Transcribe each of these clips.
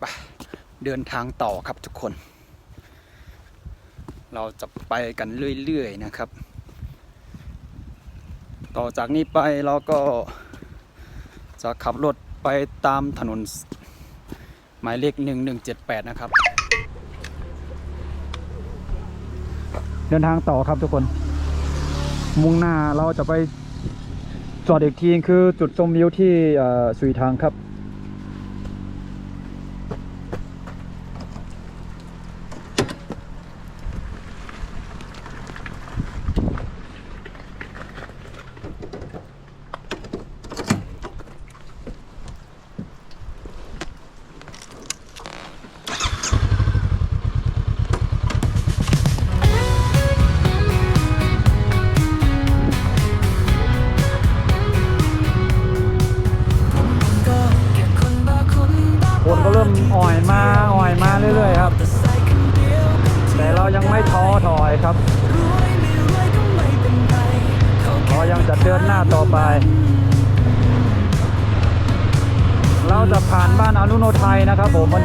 ไปเดินทางต่อครับทุกคน เราจะไปกันเรื่อยๆนะครับ ต่อจากนี้ไปเราก็จะขับรถไปตามถนนหมายเลข 1178 นะครับ เดินทางต่อครับทุกคน มุ่งหน้าเราจะไปจอดอีกทีคือจุดชมวิวที่สุยทางครับ ครับผมวัน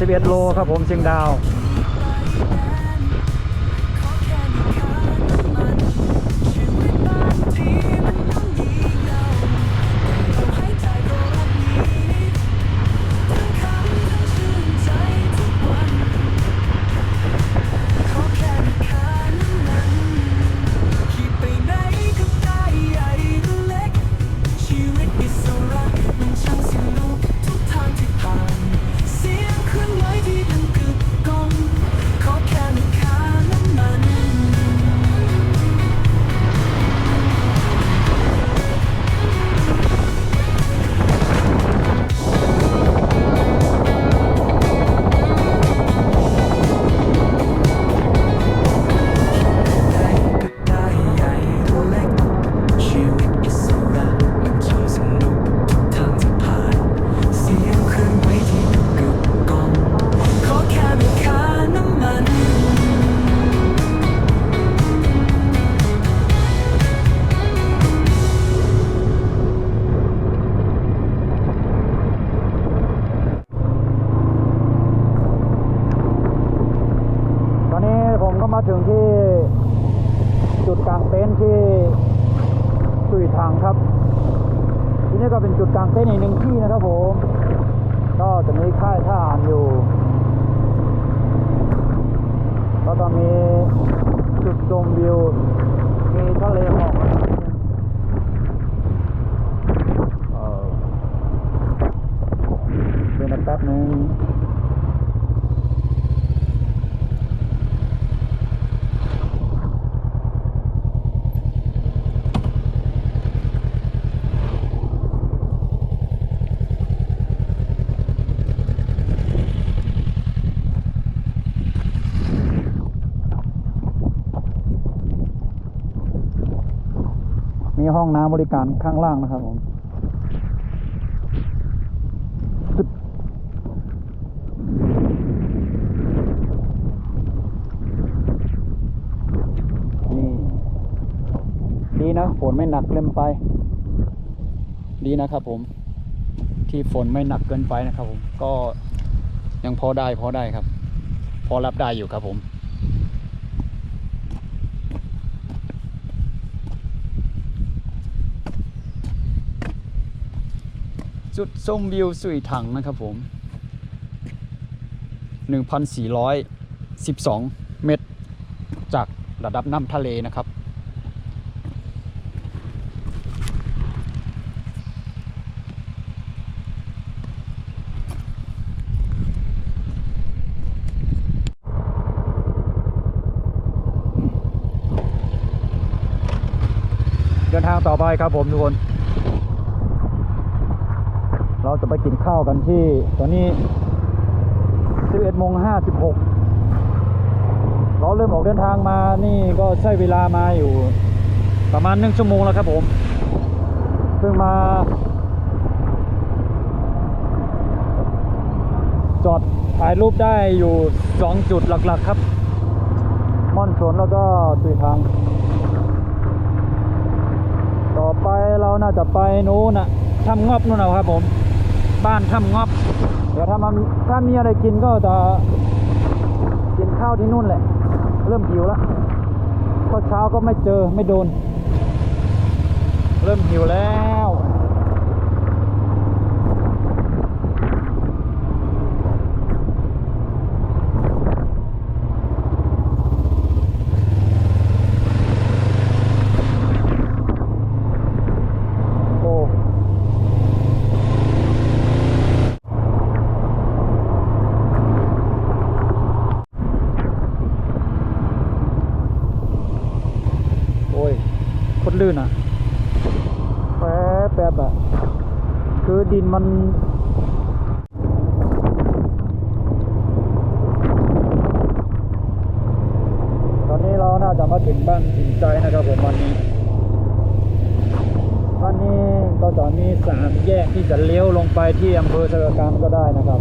11 โลครับผมเชียงดาว ก็จะมีจุดชมวิว มีทะเลหมอก ห้องน้ำบริการข้างล่างนะครับผมดีนะฝนไม่หนักเกินไป ดีนะครับผม ที่ฝนไม่หนักเกินไปนะครับผม ก็ยังพอได้พอได้ครับ พอรับได้อยู่ครับผม จุดชมวิวสุยถังนะครับผม 1,412 เมตร จากระดับน้ำทะเลนะครับ เดินทางต่อไปครับผมทุกคน เราจะไปกินข้าวกันที่ตอนนี้ 11โมง56 เราเริ่มออกเดินทางมานี่ก็ใช้เวลามาอยู่ประมาณหนึ่งชั่วโมงแล้วครับผม เพิ่งมา จอดถ่ายรูปได้อยู่ 2 จุดหลักๆครับ ม่อนสวนแล้วก็สุยทาง ต่อไปเราน่าจะไปนู้นนะทำงอบนู่นเอาครับผม บ้านทำงอบ เดี๋ยวถ้ามาถ้ามีอะไรกินก็จะกินข้าวที่นู่นแหละ เริ่มหิวแล้วข้าวเช้าก็ไม่เจอไม่โดน เริ่มหิวแล้ว โอ้ โอ้ยโคตรลื่นอะ แป๊บแป๊บอะ คือดินมัน ตอนนี้เราน่าจะ มาถึงบ้านสินใจนะครับผมวันนี้วันนี้ก็จะมีสามแยกที่จะเลี้ยวลงไปที่อำเภอสระการก็ได้นะครับ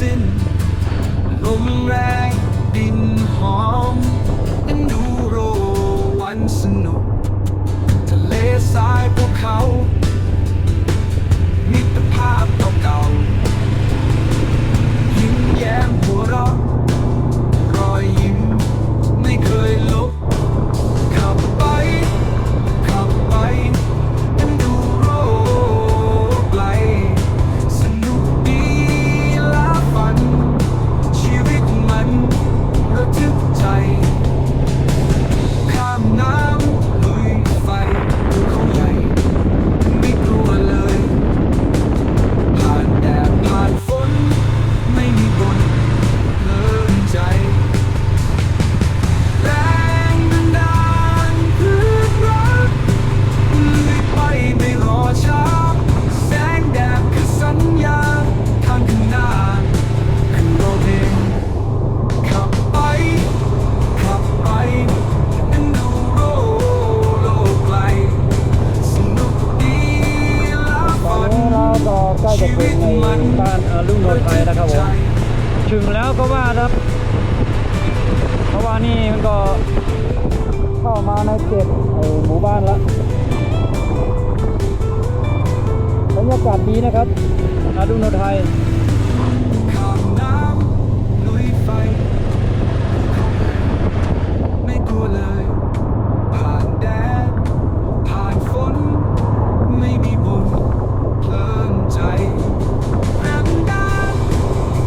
สิ้น ลมแรงดินหอมเอ็นดูโรวันสนุก ทะเลทรายภูเขา มิตรภาพเก่าๆยิ้มแย้มหัวเราะรอยยิ้มไม่เคยลบ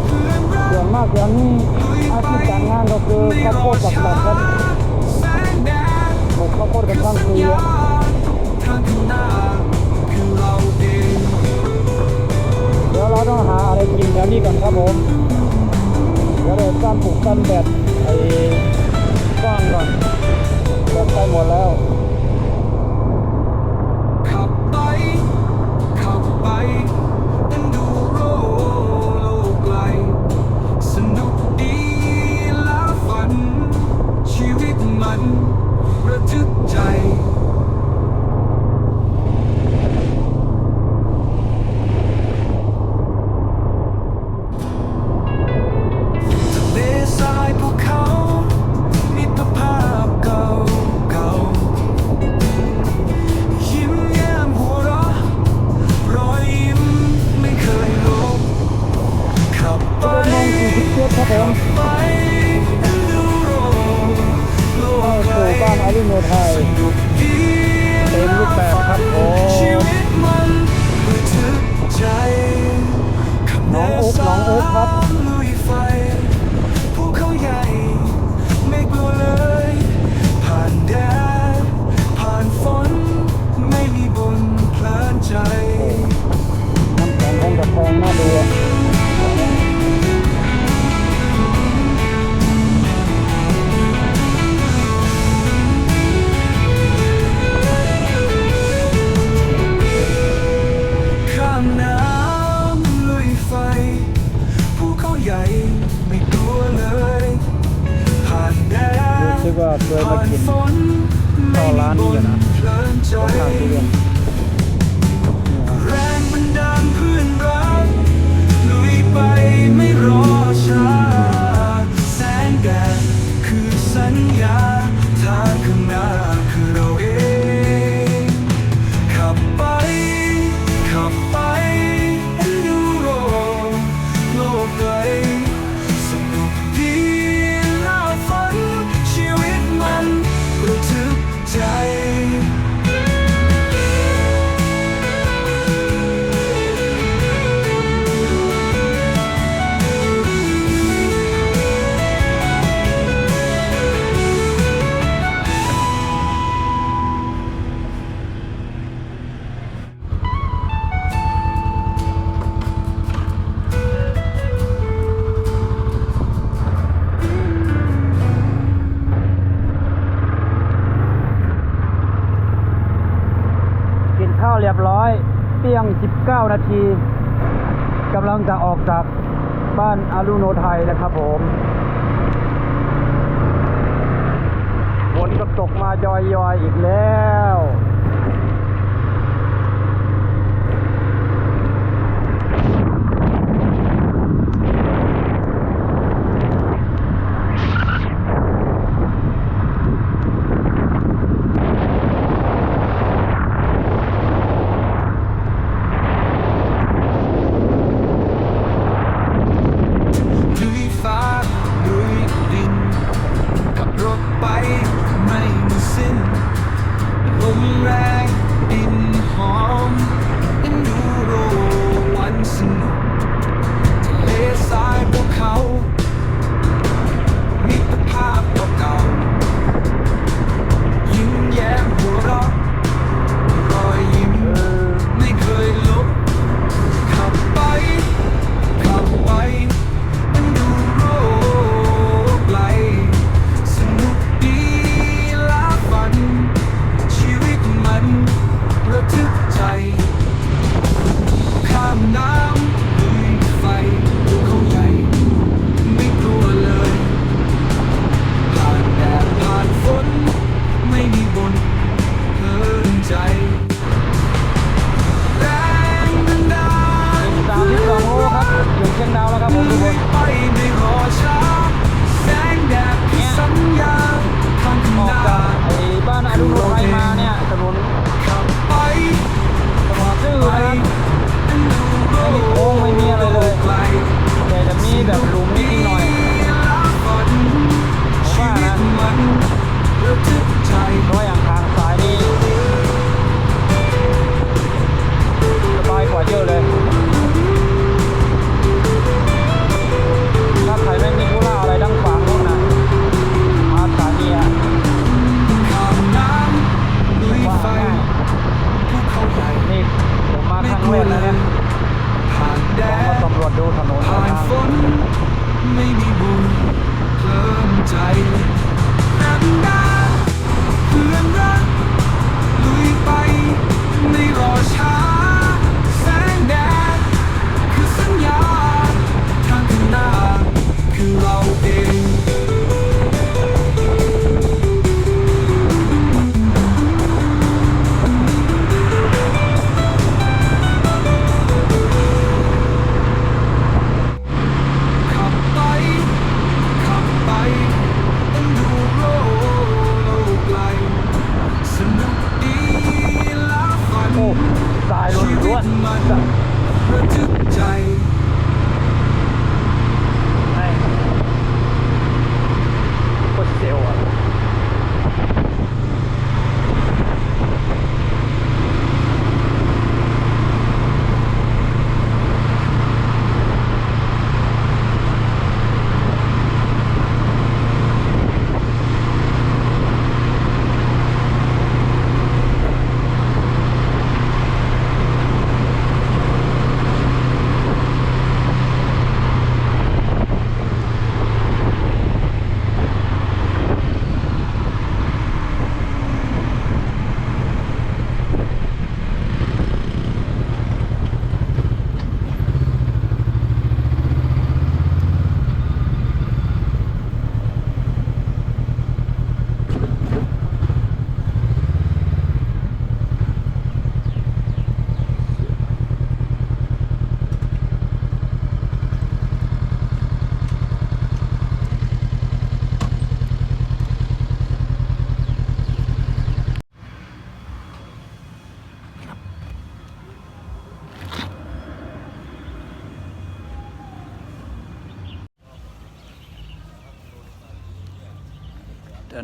เพื่อนรักส่วนมากอย่างนี้อาชีพการงานก็คือข้าวโพดกับหลักครับแสงแดดปลูกข้าวโพดกันทั้าองข้างหน้าคือ ต้องหาอะไรกินแถวนี้ก่อนครับผมก็เลยสั้นปลูกกันแบบไอ้ก้องก่อนแบบใกล้หมดแล้ว 9 นาทีกำลังจะออกจากบ้านอารุโนไทยนะครับผมฝนก็ตกมาจอยๆอีกแล้ว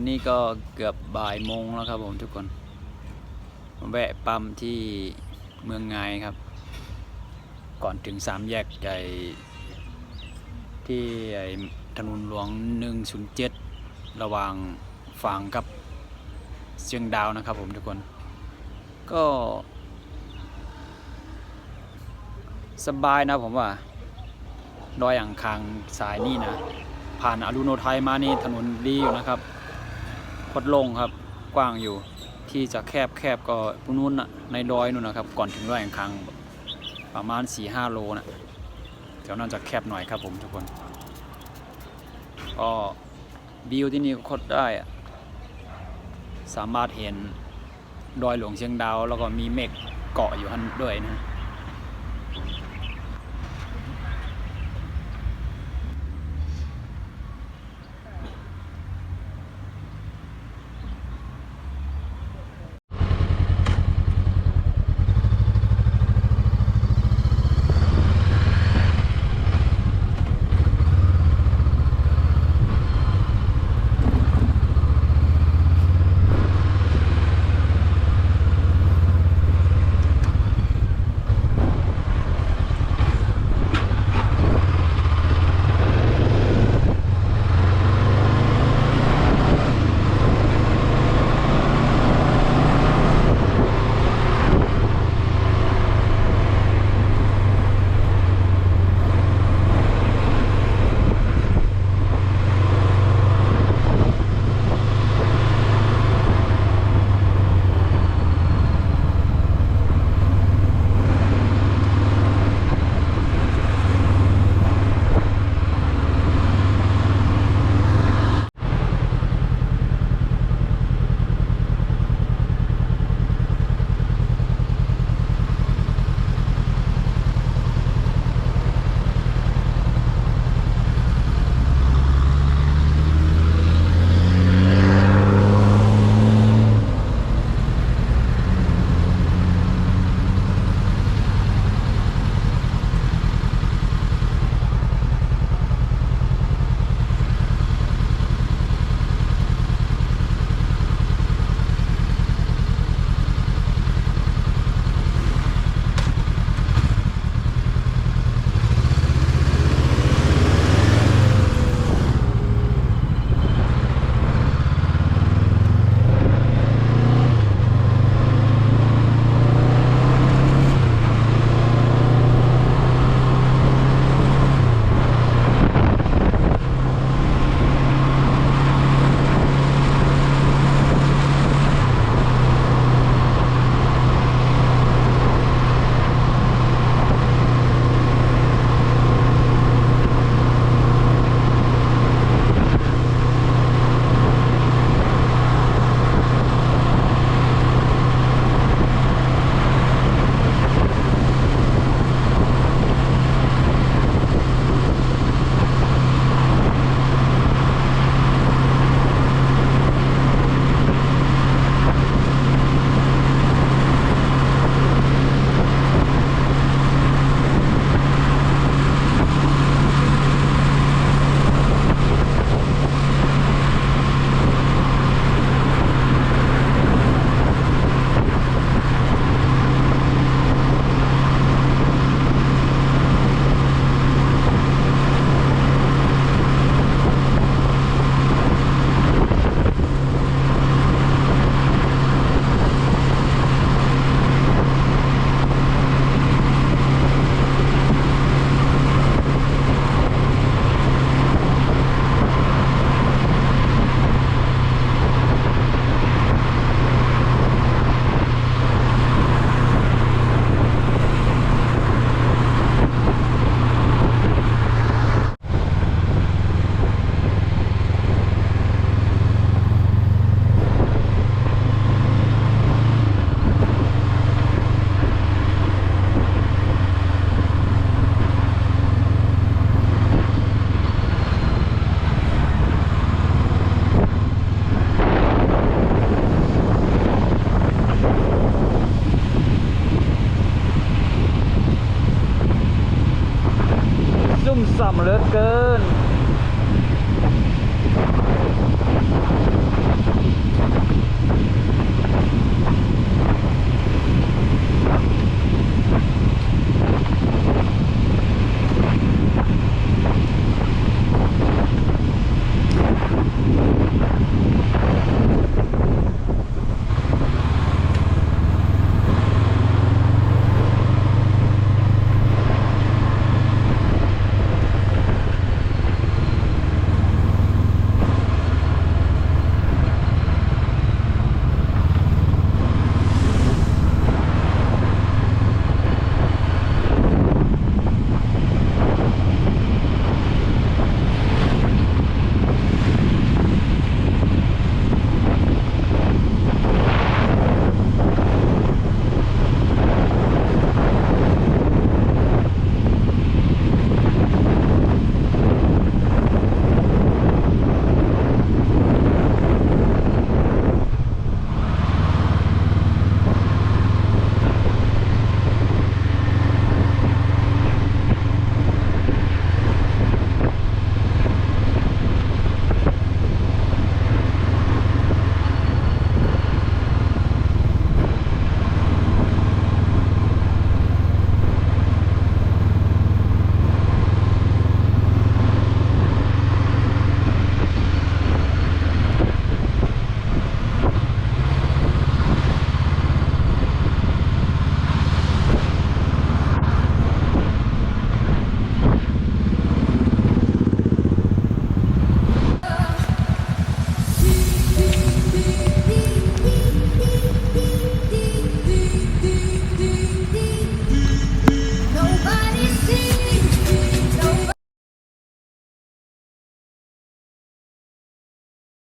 อนนี้ก็เกือบบ่ายโมงแล้วครับผมทุกคนแวะปั๊มที่เมืองไงครับ ก่อนถึงสามแยกใหญ่ที่ไอถนนหลวง 107 ระหว่างฝั่งกับเชียงดาวนะครับผมทุกคน ก็ สบายนะผมว่า ดอยอ่างคางสายนี่นะ ผ่านอรุโนไทยมานี่ถนนดีอยู่นะครับ พดลงครับกว้างอยู่ที่จะแคบแคบก็พวกนู้นน่ะในดอยนู่นนะครับ ก่อนถึงดอยอ่งคางประมาณ4-5โลนะแถวนั้นจะแคบหน่อยครับผมทุกคนก็วิวที่นี่โคตรได้สามารถเห็นดอยหลวงเชียงดาว แล้วก็มีเมฆเกาะอยู่หันด้วยนะ